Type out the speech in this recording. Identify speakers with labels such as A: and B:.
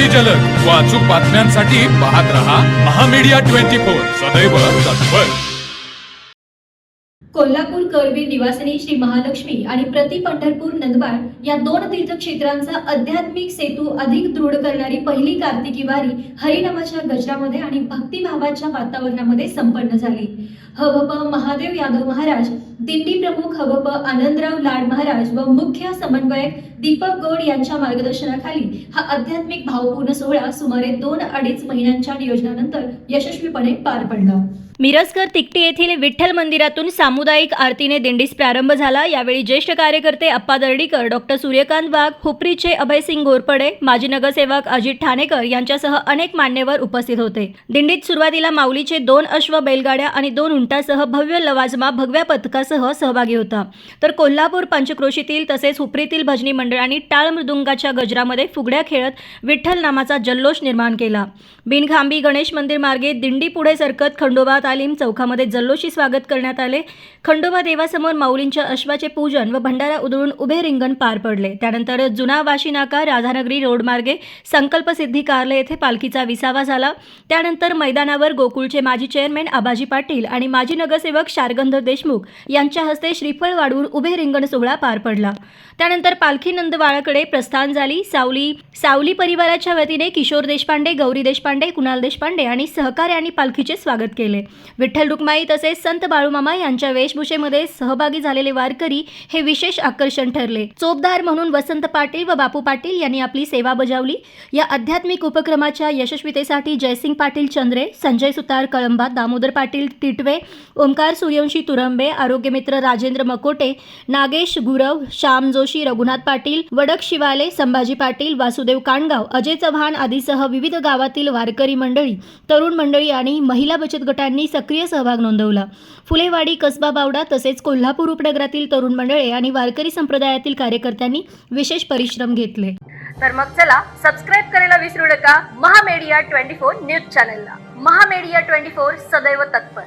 A: अति जलद. व अचूक बातम्यांसाठी पाहत रहा महामीडिया ट्वेंटी फोर. सदैव तत्पर.
B: कोल्हापूर करवीर निवासिनी श्री महालक्ष्मी आणि प्रति पंढरपूर नंदबाळ या दोन तीर्थक्षेत्रांचा आध्यात्मिक सेतू अधिक दृढ करणारी पहिली कार्तिकी वारी हरिनामाच्या गजरामध्ये आणि भक्तिभावाच्या वातावरणामध्ये संपन्न झाली. हवप महादेव यादव महाराज दिंडी प्रमुख हवप आनंदराव लाड महाराज व मुख्य समन्वयक दीपक गोड यांच्या मार्गदर्शनाखाली हा आध्यात्मिक भावपूर्ण सोहळा सुमारे दोन अडीच महिन्यांच्या नियोजनानंतर यशस्वीपणे पार पडला.
C: मिरजकर तिकटी येथील विठ्ठल मंदिरातून सामुदायिक आरतीने दिंडीस प्रारंभ झाला. यावेळी ज्येष्ठ कार्यकर्ते अप्पा दर्डीकर डॉक्टर सूर्यकांत वाघ हुपरीचे अभयसिंग गोरपडे माजी नगरसेवक अजित ठाणेकर यांच्यासह अनेक मान्यवर उपस्थित होते. दिंडीत सुरुवातीला माऊलीचे दोन अश्व बैलगाड्या आणि दोन उंटासह भव्य लवाजमा भगव्या पथकासह सहभागी होता. तर कोल्हापूर पंचक्रोशीतील तसेच हुपरीतील भजनी मंडळांनी टाळ मृदुंगाच्या गजरामध्ये फुगड्या खेळत विठ्ठल नामाचा जल्लोष निर्माण केला. बिनखांबी गणेश मंदिर मार्गे दिंडी पुढे सरकत खंडोबा तालीम चौकामध्ये जल्लोषी स्वागत करण्यात आले. खंडोबा देवासमोर माऊलींच्या अश्वाचे पूजन व भंडारा उधळून उभे रिंगण पार पडले. त्यानंतर जुना वाशी नाका राधानगरी रोडमार्गे संकल्पसिद्धी संकल्प सिद्धी कार्यालय येथे पालखीचा विसावा झाला. त्यानंतर मैदानावर गोकुळचे माजी चेअरमॅन आबाजी पाटील आणि माजी नगरसेवक शारगंधर देशमुख यांच्या हस्ते श्रीफळ वाढवून उभे रिंगण सोहळा पार पडला. त्यानंतर पालखी नंदवाळाकडे प्रस्थान झाली. सावली सावली परिवाराच्या वतीने किशोर देशपांडे गौरी देशपांडे कुणाल देशपांडे आणि सहकार्यांनी पालखीचे स्वागत केले. विठ्ठल रुक्माई तसेच संत बाळूमामा यांच्या वेशभूषेमध्ये सहभागी झालेले वारकरी हे विशेष आकर्षण ठरले. चोपदार म्हणून वसंत पाटील व बापू पाटील यांनी आपली सेवा बजावली. या आध्यात्मिक उपक्रमाच्या यशस्वीतेसाठी जयसिंग पाटील चंद्रे संजय सुतार कळंबा दामोदर पाटील तिटवे ओंकार सूर्यवंशी तुरंबे आरोग्यमित्र राजेंद्र मकोटे नागेश गुरव श्याम जोशी रघुनाथ पाटील वडक शिवाले संभाजी पाटील वासुदेव काणगाव अजय चव्हाण आदीसह विविध गावातील वारकरी मंडळी तरुण मंडळी आणि महिला बचत गटांनी सक्रिय सहभाग नोंदवला. फुलेवाडी कसबा बावडा तसेच कोल्हापूर उपनगरातील तरुण मंडळे आणि वारकरी संप्रदायातील कार्यकर्त्यांनी विशेष परिश्रम घेतले.
D: तर मग चला सबस्क्राईब करायला विसरू नका. महामेडिया ट्वेंटी फोर न्यूज चॅनलला. महामेडिया ट्वेंटी फोर सदैव तत्पर.